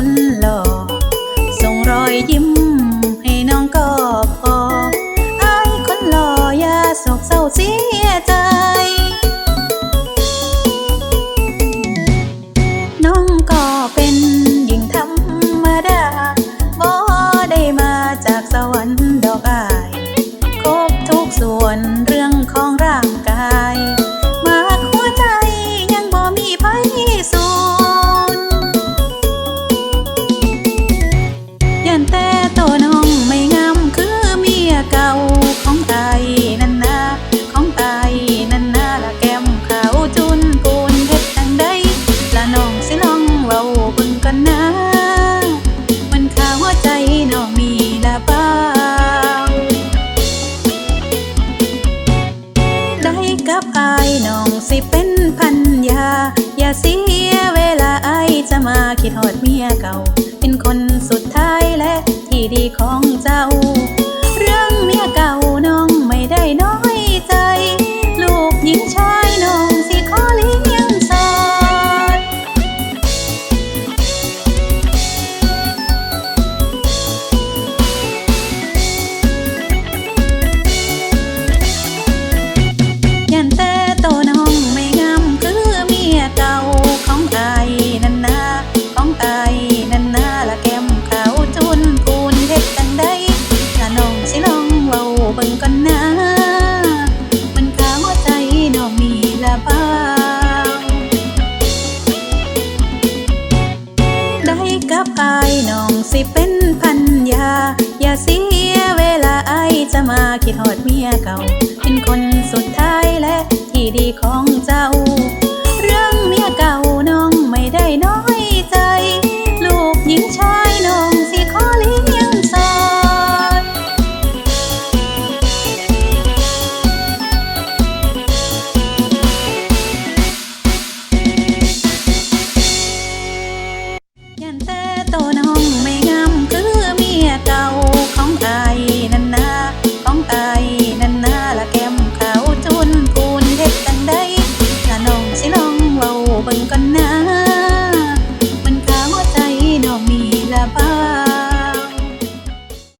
คนหล่อส่งรอยยิ้มให้น้องก็พอไอายคนหล่ออย่าโศกเศร้าเสียใจ น้องก็เป็นหญิงธรรมดาบ่ได้มาจากสวรรค์ดอกอายครบทุกส่วน เว้าเบิ่งกันนะ มันข้าหัวใจน้องมีละบ้างได้กับอายน้องสิเป็นพันยา อย่าเสียเวลาอายจะมาคิดหอดเมียเก่า เป็นคนสุดท้ายและที่ดีของา อย่าเสียเวลาไอจะมาคิดทอดเมียเก่า เป็นคนสุด